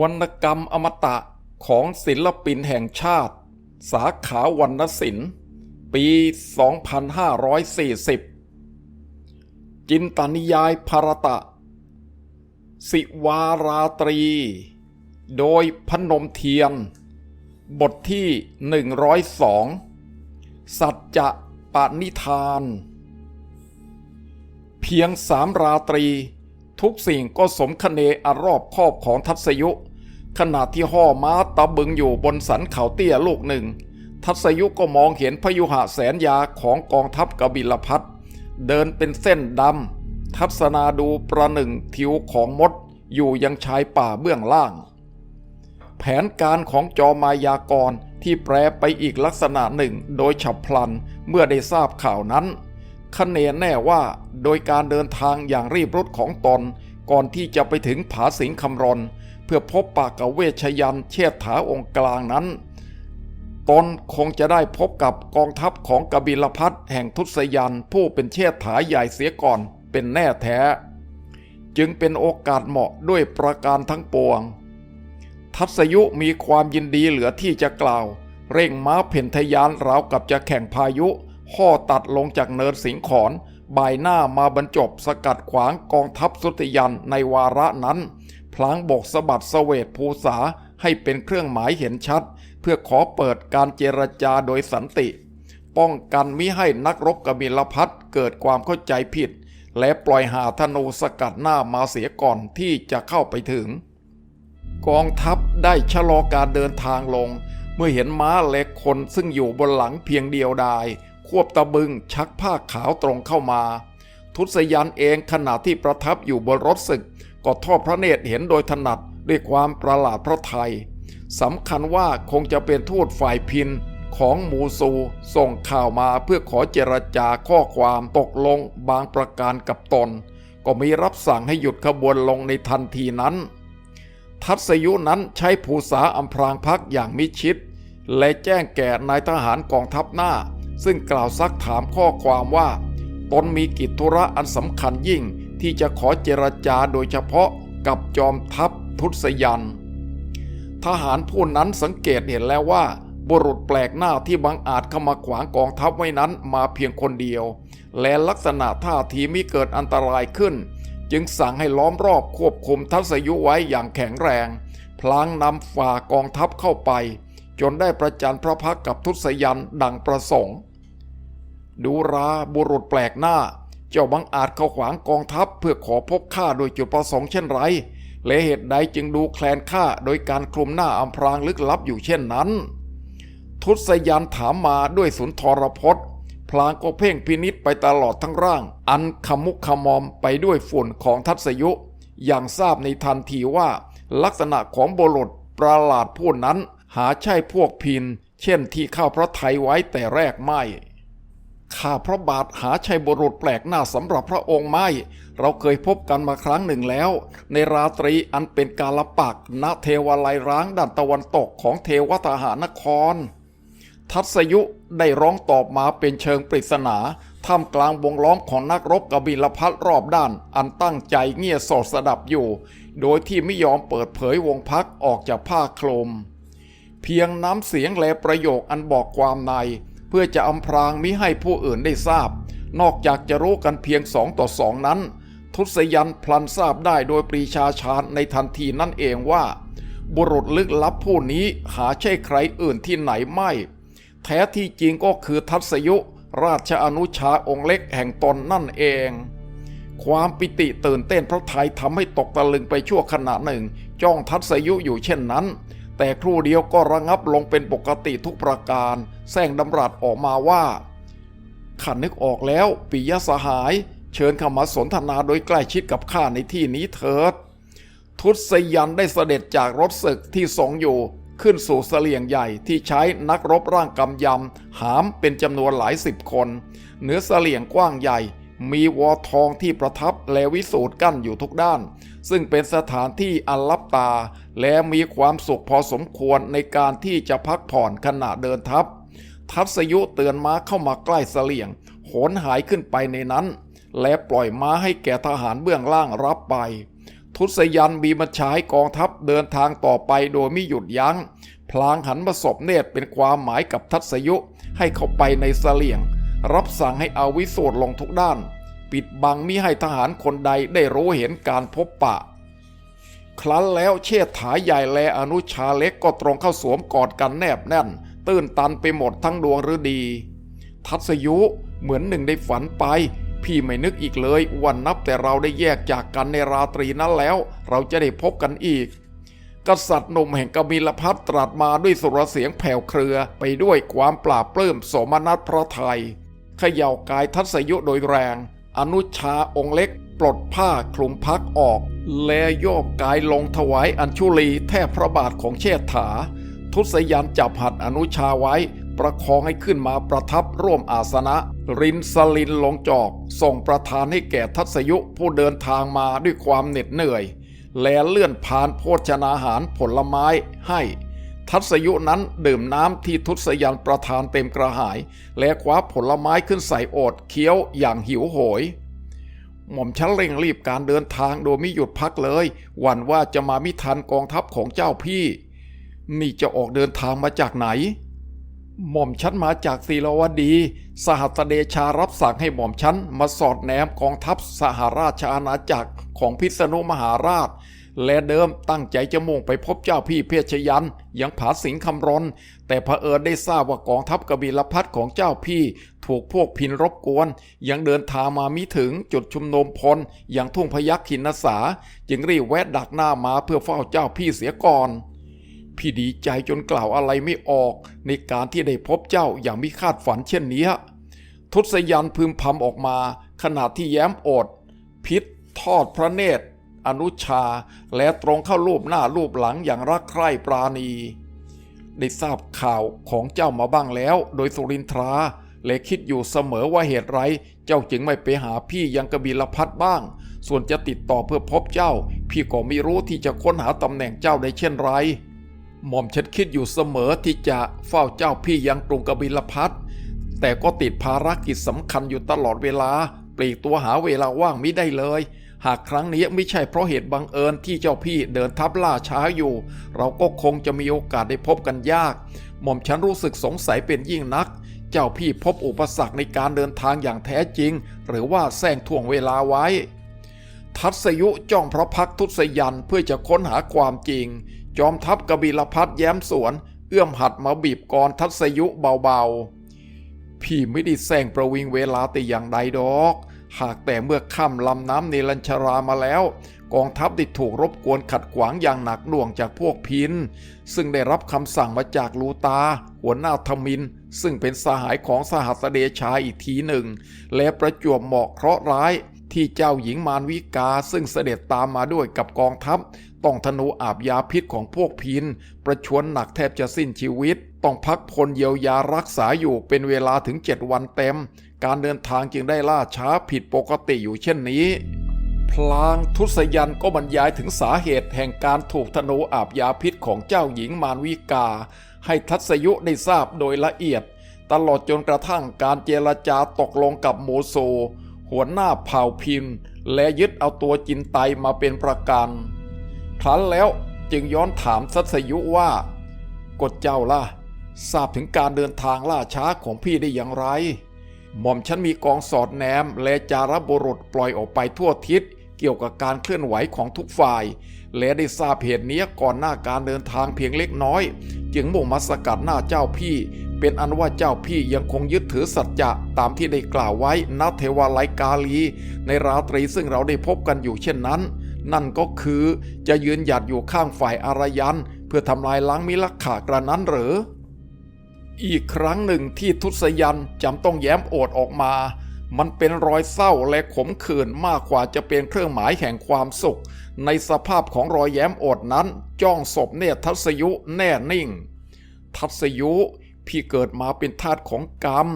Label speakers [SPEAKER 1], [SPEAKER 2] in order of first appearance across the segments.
[SPEAKER 1] วรรณกรรมอมตะของศิลปินแห่งชาติ สาขาวรรณศิลป์ ปี 2540 จินตนิยายภารตะ สิวาราตรี โดยพนมเทียน บทที่ 102 สัจจะปณิธาน เพียงสามราตรี ทุกสิ่งก็สมคเนอรอบคอบของทัศยุ ขณะที่ห่อม้าตะบึงอยู่บนสันเขาเตี้ยลูกหนึ่ง ทัศยุก็มองเห็นพยุหะแสนยาของกองทัพกบิลพัทเดินเป็นเส้นดำทัศนาดูประหนึ่งทิวของมดอยู่ยังชายป่าเบื้องล่าง แผนการของจอมายากรที่แปรไปอีกลักษณะหนึ่งโดยฉับพลันเมื่อได้ทราบข่าวนั้น คะเนแน่ว่าโดยการเดินทางอย่างรีบรุดของตน ก่อนที่จะไปถึงผาสิงคำรณเพื่อพบปากกับเวชยันเชษฐาองค์กลางนั้น ตนคงจะได้พบกับกองทัพของกบิลพัทแห่งทุสยันผู้เป็นเชษฐาใหญ่เสียก่อนเป็นแน่แท้ จึงเป็นโอกาสเหมาะด้วยประการทั้งปวง ทัศยุมีความยินดีเหลือที่จะกล่าว เร่งม้าเพ่นทยานราวกับจะแข่งพายุ ห่อตัดลงจากเนินสิงขอนบ่ายหน้ามาบรรจบสกัดขวางกองทัพสุติยันในวาระนั้น พลางบกสะบัดเสวตภูษาให้เป็นเครื่องหมายเห็นชัด เพื่อขอเปิดการเจรจาโดยสันติ ป้องกันมิให้นักรบกบิลพัทเกิดความเข้าใจผิด และปล่อยหาธนูสกัดหน้ามาเสียก่อนที่จะเข้าไปถึง กองทัพได้ชะลอการเดินทางลง เมื่อเห็นม้าเล็กคนซึ่งอยู่บนหลังเพียงเดียวดาย ควบตะบึงชักผ้าขาวตรงเข้ามา ทุศยันเองขณะที่ประทับอยู่บนรถศึก ก็ทอดพระเนตรเห็นโดยถนัดด้วยความประหลาดพระไทยสำคัญว่าคงจะเป็นทูตฝ่ายพินของมูซูส่งข่าวมาเพื่อขอเจรจาข้อความตกลงบางประการกับตน ก็มีรับสั่งให้หยุดขบวนลงในทันทีนั้น ทัศยุนั้นใช้ภูษาอำพรางพักอย่างมิชิด และแจ้งแก่นายทหารกองทัพหน้า ซึ่งกล่าวซักถามข้อความว่า ตนมีกิจธุระอันสำคัญยิ่งที่จะขอเจรจาโดยเฉพาะกับจอมทัพทุศยัน ทหารผู้นั้นสังเกตเห็นแล้วว่า บุรุษแปลกหน้าที่บังอาจเข้ามาขวางกองทัพไว้นั้นมาเพียงคนเดียว และลักษณะท่าทีมิเกิดอันตรายขึ้น จึงสั่งให้ล้อมรอบควบคุมทัศยุไว้อย่างแข็งแรง พลางนำฝ่ากองทัพเข้าไป จนได้ประจันพระพักกับทุศยันดังประสงค์ ดูราบุรุษแปลกหน้า เจ้าบังอาจเข้าขวางกองทัพเพื่อขอพบข้าโดยจุดประสงค์เช่นไรและเหตุใดจึงดูแคลนข้าโดยการคลุมหน้าอำพรางลึกลับอยู่เช่นนั้น ทุศยันถามมาด้วยสุนทรพจน์ พลางก็เพ่งพินิษไปตลอดทั้งร่าง อันขมุกขมอมไปด้วยฝุ่นของทัศยุ อย่างทราบในทันทีว่า ลักษณะของบุรุษประหลาดผู้นั้นหาใช่พวกพิน เช่นที่ข้าพระไทยไว้แต่แรกไม่ ข้าพระบาทหาชัยบุรุษแปลกหน้าสำหรับพระองค์ไม่ เราเคยพบกันมาครั้งหนึ่งแล้ว ในราตรีอันเป็นกาลปักณเทวาลัยร้างด้านตะวันตกของเทวทหานคร ทัศยุได้ร้องตอบมาเป็นเชิงปริศนาท่ามกลางวงล้อมของนักรบกบิลพัทรอบด้าน อันตั้งใจเงี่ยโสดสดับอยู่ โดยที่ไม่ยอมเปิดเผยวงพักออกจากผ้าโคลม เพียงน้ำเสียงและประโยคอันบอกความใน เพื่อจะอำพรางมิให้ผู้อื่นได้ทราบ นอกจากจะรู้กันเพียงสองต่อสองนั้น ทุศยันพลันทราบได้โดยปรีชาชาญในทันทีนั่นเองว่า บุรุษลึกลับผู้นี้หาใช่ใครอื่นที่ไหนไม่ แท้ที่จริงก็คือทัศยุราชอนุชาองค์เล็กแห่งตนนั่นเอง ความปิติตื่นเต้นพระไทยทำให้ตกตะลึงไปชั่วขณะหนึ่ง จ้องทัศยุอยู่เช่นนั้น แต่ครู่เดียวก็ระงับลงเป็นปกติทุกประการ แซงดำรัสออกมาว่าข้านึกออกแล้วปิยสหาย เชิญเข้ามาสนทนาโดยใกล้ชิดกับข้าในที่นี้เถิด ทุศยันได้เสด็จจากรถศึกที่ทรงอยู่ ขึ้นสู่เสลียงใหญ่ที่ใช้นักรบร่างกำยำ หามเป็นจำนวนหลายสิบคน เหนือเสลียงกว้างใหญ่ มีวอทองที่ประทับและวิสูตรกั้นอยู่ทุกด้าน ซึ่งเป็นสถานที่อันลับตา และมีความสุขพอสมควรในการที่จะพักผ่อนขณะเดินทัพ ทัศยุเตือนม้าเข้ามาใกล้เสลียงโหนหายขึ้นไปในนั้น และปล่อยม้าให้แก่ทหารเบื้องล่างรับไป ทุศยันมีบัญชาให้กองทัพเดินทางต่อไปโดยไม่หยุดยัง้ง พลางหันมาสบเนตรเป็นความหมายกับทัศยุให้เข้าไปในเสลี่ยง รับสั่งให้เอาวิโสดลงทุกด้าน ปิดบังมิให้ทหารคนใดได้รู้เห็นการพบปะ ครั้นแล้วเชษฐาใหญ่แลอนุชาเล็กก็ตรงเข้าสวมกอดกันแนบแน่น ตื้นตันไปหมดทั้งดวงฤดี ทัศยุเหมือนหนึ่งได้ฝันไป พี่ไม่นึกอีกเลยวันนับแต่เราได้แยกจากกันในราตรีนั้นแล้ว เราจะได้พบกันอีก กษัตริย์หนุ่มแห่งกบิลพัทตรัสมาด้วยสุรเสียงแผ่วเครือไปด้วยความปราบปลื้มสมนัสพระไทยเขย่ากายทัศยุโดยแรง อนุชาองค์เล็กปลดผ้าคลุมพักออก แลโยบกายลงถวายอัญชุลีแทบพระบาทของเชษฐา ทุศยันจับหัดอนุชาไว้ ประคองให้ขึ้นมาประทับร่วมอาสนะ รินสลินลงจอก ส่งประทานให้แก่ทัศยุผู้เดินทางมาด้วยความเหน็ดเหนื่อย แลเลื่อนผ่านโภชนาหารผลไม้ให้ ทัศยุนั้นดื่มน้ำที่ทุศยันประทานเต็มกระหาย และคว้าผลไม้ขึ้นใส่โอดเคี้ยวอย่างหิวโหย หม่อมฉันเร่งรีบการเดินทางโดยไม่หยุดพักเลย หวั่นว่าจะมาไมิทันกองทัพของเจ้าพี่ นี่จะออกเดินทางมาจากไหน หม่อมฉันมาจากศีลวดี สหัสเดชารับสั่งให้หม่อมฉันมาสอดแนมกองทัพสหราชอาณาจักรของพิษณุมหาราช และเดิมตั้งใจจะมุ่งไปพบเจ้าพี่เพชยันยังผาสิงคำรนแต่เผอิญได้ทราบว่ากองทัพกบิลพัทของเจ้าพี่ ถูกพวกพินรบกวน ยังเดินทางมามิถึงจุดชุมนุมพลอย่างทุ่งพยัคฆ์ขินสา จึงรีบแวะดักหน้ามาเพื่อเฝ้าเจ้าพี่เสียก่อนพี่ดีใจจนกล่าวอะไรไม่ออก ในการที่ได้พบเจ้าอย่างมิคาดฝันเช่นนี้ทุศยันพึมพำออกมา ขณะที่แย้มอด พิษทอดพระเนตร อนุชา และตรงเข้ารูปหน้ารูปหลังอย่างรักใคร่ปราณี ได้ทราบข่าวของเจ้ามาบ้างแล้ว โดยสุรินทราและคิดอยู่เสมอว่าเหตุไร เจ้าจึงไม่ไปหาพี่ยังกบิลพัทบ้าง ส่วนจะติดต่อเพื่อพบเจ้า พี่ก็ไม่รู้ที่จะค้นหาตำแหน่งเจ้าได้เช่นไร หม่อมฉันคิดอยู่เสมอที่จะเฝ้าเจ้าพี่ยังกรุงกบิลพัทแต่ก็ติดภารกิจสำคัญอยู่ตลอดเวลา ปลีกตัวหาเวลาว่างมิได้เลย หากครั้งนี้ไม่ใช่เพราะเหตุบังเอิญที่เจ้าพี่เดินทับล่าช้าอยู่ เราก็คงจะมีโอกาสได้พบกันยาก หม่อมฉันรู้สึกสงสัยเป็นยิ่งนัก เจ้าพี่พบอุปสรรคในการเดินทางอย่างแท้จริง หรือว่าแซงถ่วงเวลาไว้ ทัศยุจ้องพระพักตร์ทุศยันเพื่อจะค้นหาความจริง จอมทัพกบิลพัทแย้มสวน เอื้อมหัดมาบีบกรทัศยุเบาๆพี่ไม่ได้แซงประวิงเวลาแต่อย่างใดดอก หากแต่เมื่อข้ามลำน้ำเนลัญชรามาแล้ว กองทัพได้ถูกรบกวนขัดขวางอย่างหนักหน่วงจากพวกพิน ซึ่งได้รับคำสั่งมาจากลูตา หัวหน้าธมิน ซึ่งเป็นสหายของสหัสเดชาอีกทีหนึ่ง และประจวบเหมาะเคราะห์ร้ายที่เจ้าหญิงมารวิกาซึ่งเสด็จตามมาด้วยกับกองทัพ ต้องธนูอาบยาพิษของพวกพิน ประชวนหนักแทบจะสิ้นชีวิต ต้องพักพลเยียวยารักษาอยู่เป็นเวลาถึงเจ็ดวันเต็ม การเดินทางจึงได้ล่าช้าผิดปกติอยู่เช่นนี้ พลางทุศยันก็บรรยายถึงสาเหตุแห่งการถูกธนูอาบยาพิษของเจ้าหญิงมารวิกา ให้ทัศยุได้ทราบโดยละเอียด ตลอดจนกระทั่งการเจรจาตกลงกับโมโซ หัวหน้าเผ่าพินและยึดเอาตัวจินไตมาเป็นประกันครั้นแล้วจึงย้อนถามทัศยุว่ากฎเจ้าล่ะทราบถึงการเดินทางล่าช้าของพี่ได้อย่างไร หม่อมฉันมีกองสอดแนมและจารบุรุษปล่อยออกไปทั่วทิศเกี่ยวกับการเคลื่อนไหวของทุกฝ่าย และได้ทราบเหตุนี้ก่อนหน้าการเดินทางเพียงเล็กน้อย จึงมุ่งมาสกัดหน้าเจ้าพี่ เป็นอันว่าเจ้าพี่ยังคงยึดถือสัจจะตามที่ได้กล่าวไว้ณเทวาลัยกาลี ในราตรีซึ่งเราได้พบกันอยู่เช่นนั้น นั่นก็คือจะยืนหยัดอยู่ข้างฝ่ายอารยัน เพื่อทำลายล้างมิลักขากระนั้นหรือ อีกครั้งหนึ่งที่ทุศยันจำต้องแย้มโอดออกมา มันเป็นรอยเศร้าและขมขื่นมากกว่าจะเป็นเครื่องหมายแห่งความสุข ในสภาพของรอยแย้มโอดนั้น จ้องศพเนตทัศยุแน่นิ่ง ทัศยุพี่เกิดมาเป็นทาสของกรรม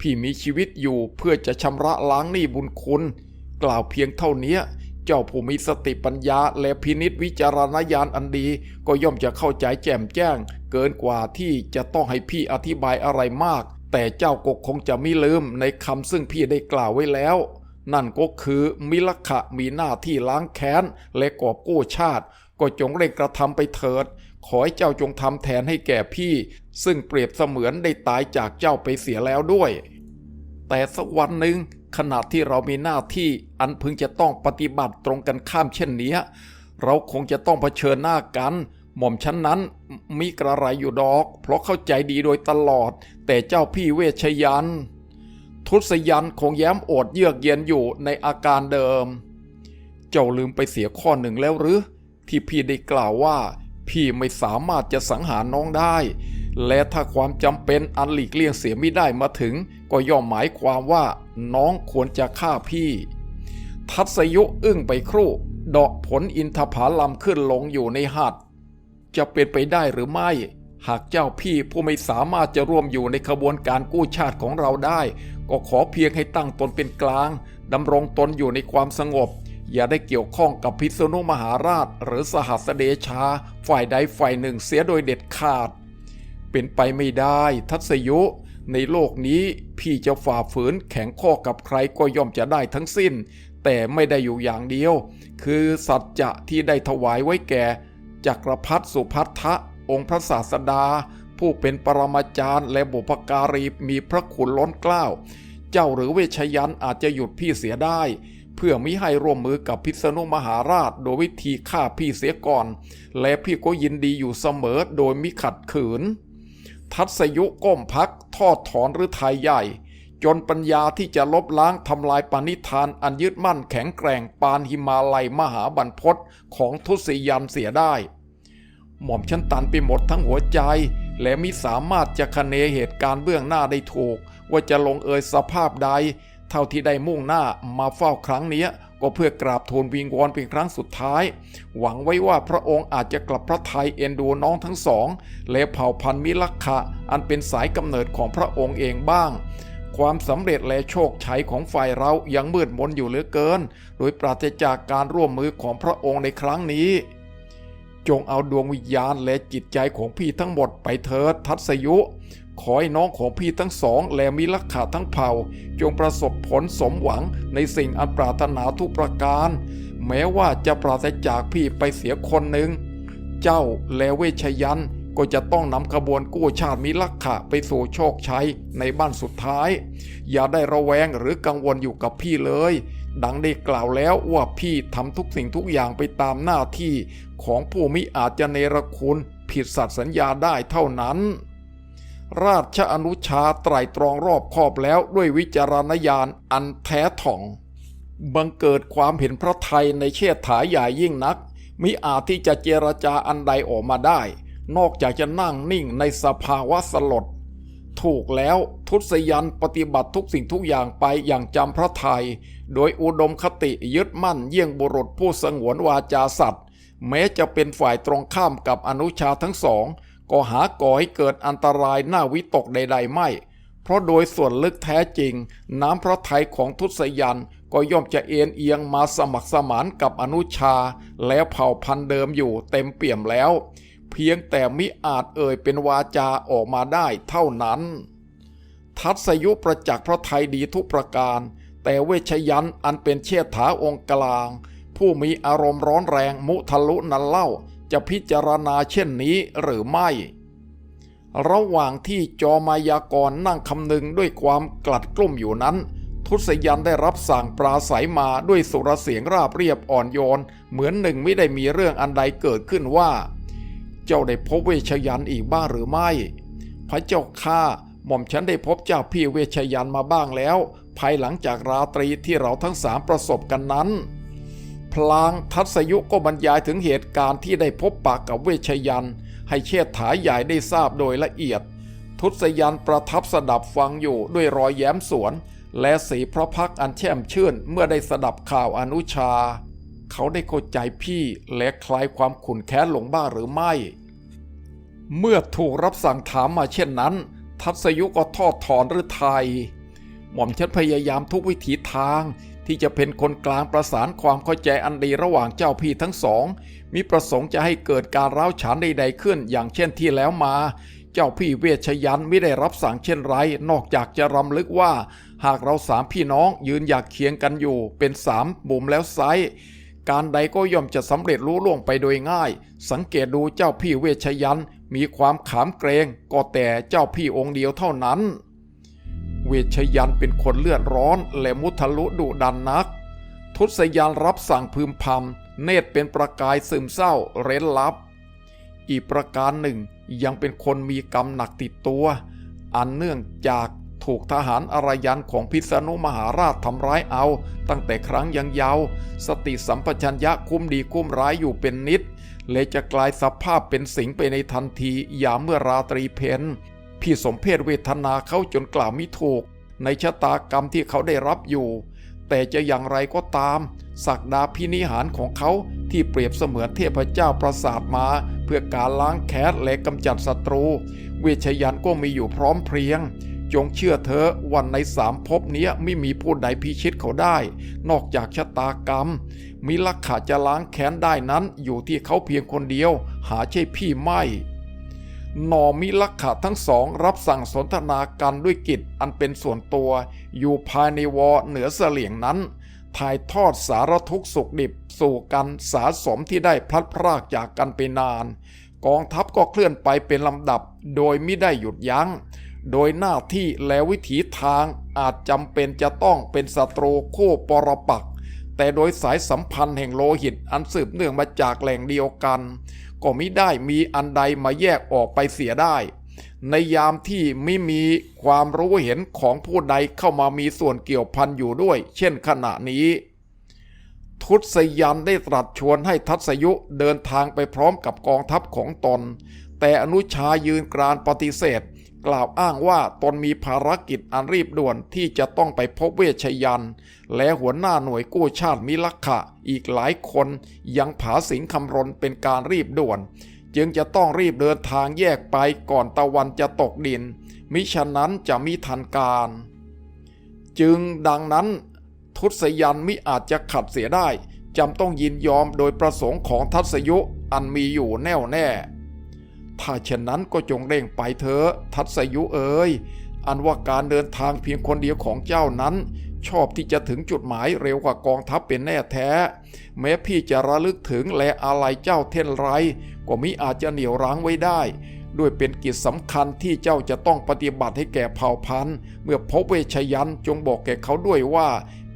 [SPEAKER 1] พี่มีชีวิตอยู่เพื่อจะชำระล้างหนี้บุญคุณ กล่าวเพียงเท่านี้ เจ้าผู้มีสติปัญญาและพินิษวิจารณญาณอันดี ก็ย่อมจะเข้าใจแจ่มแจ้ง เกินกว่าที่จะต้องให้พี่อธิบายอะไรมาก แต่เจ้าก็คงจะไม่ลืมในคำซึ่งพี่ได้กล่าวไว้แล้ว นั่นก็คือมิลขะมีหน้าที่ล้างแค้น และกอบกู้ชาติ ก็จงเร่งกระทำไปเถิด ขอให้เจ้าจงทำแทนให้แก่พี่ ซึ่งเปรียบเสมือนได้ตายจากเจ้าไปเสียแล้วด้วย แต่สักวันหนึ่ง ขณะที่เรามีหน้าที่อันพึงจะต้องปฏิบัติตรงกันข้ามเช่นนี้เราคงจะต้องเผชิญหน้ากัน หม่อมชั้นนั้นมีกระไรอยู่ดอก เพราะเข้าใจดีโดยตลอด แต่เจ้าพี่เวชยัน ทุศยันคงแย้มโอดเยือกเย็นอยู่ในอาการเดิม เจ้าลืมไปเสียข้อหนึ่งแล้วหรือ ที่พี่ได้กล่าวว่า พี่ไม่สามารถจะสังหารน้องได้ และถ้าความจำเป็นอันหลีกเลี่ยงเสียไม่ได้มาถึง ก็ย่อมหมายความว่า น้องควรจะฆ่าพี่ ทัศยุอึ้งไปครู่ดอกผลอินทผาลัมขึ้นลงอยู่ในหัดจะเป็นไปได้หรือไม่ หากเจ้าพี่ผู้ไม่สามารถจะร่วมอยู่ในขบวนการกู้ชาติของเราได้ ก็ขอเพียงให้ตั้งตนเป็นกลางดำรงตนอยู่ในความสงบ อย่าได้เกี่ยวข้องกับพิษณุมหาราช หรือสหัสเดชา ฝ่ายใดฝ่ายหนึ่งเสียโดยเด็ดขาด เป็นไปไม่ได้ ทัศยุ ในโลกนี้พี่จะฝ่าฝืนแข็งข้อกับใครก็ย่อมจะได้ทั้งสิ้น แต่ไม่ได้อยู่อย่างเดียว คือสัจจะที่ได้ถวายไว้แก่จักรพรรดิสุพัทธะองค์พระศาสดา ผู้เป็นปรมาจารย์และบุพการีมีพระคุณล้นเกล้า เจ้าหรือเวชยันอาจจะหยุดพี่เสียได้ เพื่อมิให้ร่วมมือกับพิษณุมหาราช โดยวิธีฆ่าพี่เสียก่อน และพี่ก็ยินดีอยู่เสมอโดยมิขัดขืน ทัศยุก้มพักทอดถอนหรือไทยใหญ่ จนปัญญาที่จะลบล้างทำลายปณิธานอันยึดมั่นแข็งแกร่งปานหิมาลัยมหาบรรพตของทุศยันเสียได้ หม่อมฉันตันไปหมดทั้งหัวใจ และมิสามารถจะคเนเหตุการณ์เบื้องหน้าได้ถูก ว่าจะลงเอยสภาพใด เท่าที่ได้มุ่งหน้ามาเฝ้าครั้งเนี้ย ก็เพื่อกราบทูลวิงวอนเป็นครั้งสุดท้าย หวังไว้ว่าพระองค์อาจจะกลับพระทัยเอ็นดูน้องทั้งสอง และเผ่าพันธุ์มิลักขะอันเป็นสายกำเนิดของพระองค์เองบ้าง ความสำเร็จและโชคชัยของฝ่ายเรายังมืดมนอยู่เหลือเกิน โดยปราศจากการร่วมมือของพระองค์ในครั้งนี้ จงเอาดวงวิญญาณและจิตใจของพี่ทั้งหมดไปเถิดทัศยุ ขอให้น้องของพี่ทั้งสองและมีลักขาทั้งเผ่า จงประสบผลสมหวังในสิ่งอันปรารถนาทุกประการ แม้ว่าจะปราศจากพี่ไปเสียคนหนึ่ง เจ้าและเวชยันก็จะต้องนำขบวนกู้ชาติมิลักขะไปสู่โชคชัยในบ้านสุดท้าย อย่าได้ระแวงหรือกังวลอยู่กับพี่เลย ดังได้กล่าวแล้วว่าพี่ทำทุกสิ่งทุกอย่างไปตามหน้าที่ของผู้มิอาจจะเนรคุณผิดสัตย์สัญญาได้เท่านั้น ราชอนุชาไตรตรองรอบคอบแล้วด้วยวิจารณญาณอันแท้ถ่อง บังเกิดความเห็นพระไทยในเชษฐาใหญ่ยิ่งนัก มิอาจที่จะเจรจาอันใดออกมาได้ นอกจากจะนั่งนิ่งในสภาวะสลด ถูกแล้วทุศยันปฏิบัติทุกสิ่งทุกอย่างไปอย่างจำพระไทย โดยอุดมคติยึดมั่นเยี่ยงบุรุษผู้สงวนวาจาสัตว์แม้จะเป็นฝ่ายตรงข้ามกับอนุชาทั้งสอง ก็หาก่อให้เกิดอันตรายหน้าวิตกใด ๆ ไม่ เพราะโดยส่วนลึกแท้จริง น้ำพระทัยของทุศยันก็ย่อมจะเอ็นเอียงมาสมัครสมานกับอนุชา และเผ่าพันธุ์เดิมอยู่เต็มเปี่ยมแล้ว เพียงแต่มิอาจเอ่ยเป็นวาจาออกมาได้เท่านั้น ทัศยุประจักษ์พระไทยดีทุกประการ แต่เวชยันอันเป็นเชษฐาองค์กลาง ผู้มีอารมณ์ร้อนแรงมุทะลุนันเล่า จะพิจารณาเช่นนี้หรือไม่ ระหว่างที่จอมายากรนั่งคำนึงด้วยความกลัดกลุ้มอยู่นั้น ทุศยันได้รับสั่งปราศัยมาด้วยสุรเสียงราบเรียบอ่อนโยน เหมือนหนึ่งไม่ได้มีเรื่องอันใดเกิดขึ้นว่า เจ้าได้พบเวชยันอีกบ้างหรือไม่ พระเจ้าข้าหม่อมฉันได้พบเจ้าพี่เวชยันมาบ้างแล้ว ภายหลังจากราตรีที่เราทั้งสามประสบกันนั้น พลางทัศยุก็บรรยายถึงเหตุการณ์ที่ได้พบปากกับเวชยัน ให้เชษฐาใหญ่ได้ทราบโดยละเอียดทุศยันประทับสดับฟังอยู่ด้วยรอยแย้มสวน และสีพระพักอันแช่มชื่นเมื่อได้สดับข่าวอนุชา เขาได้เข้าใจพี่และคลายความขุ่นแค้นหลงบ้าหรือไม่ เมื่อถูกรับสั่งถามมาเช่นนั้น ทัศยุก็ทอดถอนหรือไทย หม่อมฉันพยายามทุกวิถีทาง ที่จะเป็นคนกลางประสานความเข้าใจอันดีระหว่างเจ้าพี่ทั้งสอง มีประสงค์จะให้เกิดการร้าวฉานใดๆขึ้นอย่างเช่นที่แล้วมา เจ้าพี่เวชยันต์ไม่ได้รับสั่งเช่นไร นอกจากจะรำลึกว่า หากเราสามพี่น้องยืนอยากเคียงกันอยู่ เป็นสามบุมแล้วไซการใดก็ย่อมจะสำเร็จรู้ล่วงไปโดยง่าย สังเกตดูเจ้าพี่เวชยันต์มีความขามเกรงก็แต่เจ้าพี่องค์เดียวเท่านั้น เวชยันเป็นคนเลือดร้อนและมุทะลุดุดันนัก ทุศยานรับสั่งพึมพำเนตรเป็นประกายซึมเศร้าเร้นลับ อีกประการหนึ่งยังเป็นคนมีกรรมหนักติดตัว อันเนื่องจากถูกทหารอารยันของพิษณุมหาราชทำร้ายเอา ตั้งแต่ครั้งยังเยาว์สติสัมปชัญญะคุ้มดีคุ้มร้ายอยู่เป็นนิดเลยจะกลายสภาพเป็นสิงไปในทันทีอย่าเมื่อราตรีเพน พี่สมเพศเวทนาเขาจนกล่าวมิถูก ในชะตากรรมที่เขาได้รับอยู่ แต่จะอย่างไรก็ตามศักดาพินิหารของเขาที่เปรียบเสมือนเทพเจ้าประสาทมา เพื่อการล้างแค้นและกำจัดศัตรู เวชยันก็มีอยู่พร้อมเพรียง จงเชื่อเธอวันในสามภพนี้ไม่มีผู้ใดพิชิตเขาได้ นอกจากชะตากรรมมีลักขะจะล้างแค้นได้นั้นอยู่ที่เขาเพียงคนเดียว หาใช่พี่ไม่ นอมิลักขะทั้งสองรับสั่งสนทนากันด้วยกิจอันเป็นส่วนตัว อยู่ภายในวอเหนือเสลียงนั้น ถ่ายทอดสารทุกสุขดิบสู่กันสาสมที่ได้พลัดพรากจากกันไปนาน กองทัพก็เคลื่อนไปเป็นลำดับโดยไม่ได้หยุดยัง้ง โดยหน้าที่และวิถีทางอาจจำเป็นจะต้องเป็นศัตรูคู่ปรปักษ์แต่โดยสายสัมพันธ์แห่งโลหิตอันสืบเนื่องมาจากแหล่งเดียวกัน ก็มิได้มีอันใดมาแยกออกไปเสียได้ ในยามที่ไม่มีความรู้เห็นของผู้ใดเข้ามามีส่วนเกี่ยวพันอยู่ด้วย เช่นขณะนี้ ทุศยันได้ตรัสชวนให้ทัศยุเดินทางไปพร้อมกับกองทัพของตน แต่อนุชายืนกรานปฏิเสธ กล่าวอ้างว่าตนมีภารกิจอันรีบด่วนที่จะต้องไปพบเวชยัน และหัวหน้าหน่วยกู้ชาติมิลักขะอีกหลายคนยังผาสิงคำรนเป็นการรีบด่วน จึงจะต้องรีบเดินทางแยกไปก่อนตะวันจะตกดิน มิฉะนั้นจะมิทันการ จึงดังนั้นทุศยันมิอาจจะขัดเสียได้จำต้องยินยอมโดยประสงค์ของทัศยุอันมีอยู่แน่วแน่ ถ้าเช่นนั้นก็จงเร่งไปเถอะทัศยุเอ๋ยอันว่าการเดินทางเพียงคนเดียวของเจ้านั้น ชอบที่จะถึงจุดหมายเร็วกว่ากองทัพเป็นแน่แท้ แม้พี่จะระลึกถึงและอาลัยเจ้าเท่นไร ก็มิอาจจะเหนี่ยวรั้งไว้ได้ ด้วยเป็นกิจสำคัญที่เจ้าจะต้องปฏิบัติให้แก่เผ่าพันธุ์ เมื่อพบเวชยันจงบอกแก่เขาด้วยว่า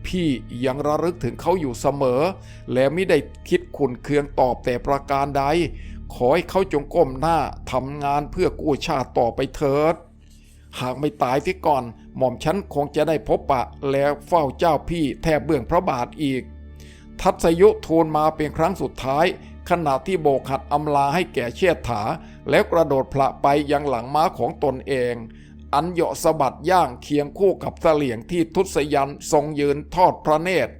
[SPEAKER 1] พี่ยังระลึกถึงเขาอยู่เสมอ และไม่ได้คิดขุนเคืองตอบแต่ประการใด ขอให้เขาจงก้มหน้าทำงานเพื่อกู้ชาติต่อไปเถิด หากไม่ตายที่ก่อน หม่อมฉันคงจะได้พบปะแล้วเฝ้าเจ้าพี่แทบเบื้องพระบาทอีก ทัศยุทูลมาเป็นครั้งสุดท้าย ขณะที่โบกหัดอำลาให้แก่เชษฐาแล้วกระโดดพละไปยังหลังม้าของตนเอง อันเหยาะสะบัดย่างเคียงคู่กับเสลี่ยงที่ทุศยันทรงยืนทอดพระเนตร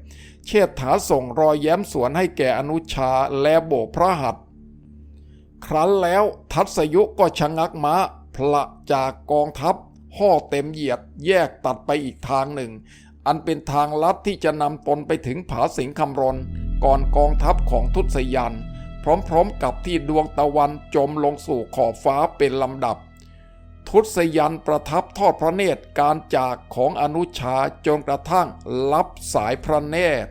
[SPEAKER 1] เชษฐาส่งรอยแย้มสวนให้แก่อนุชาและโบกพระหัตถ ครั้นแล้วทัศยุก็ชะงักม้าพละจากกองทัพห่อเต็มเหยียดแยกตัดไปอีกทางหนึ่ง อันเป็นทางลัดที่จะนำตนไปถึงผาสิงคำรนก่อนกองทัพของทุศยัน พร้อมๆกับที่ดวงตะวันจมลงสู่ขอบฟ้าเป็นลำดับ ทุศยันประทับทอดพระเนตรการจากของอนุชาจนกระทั่งรับสายพระเนตร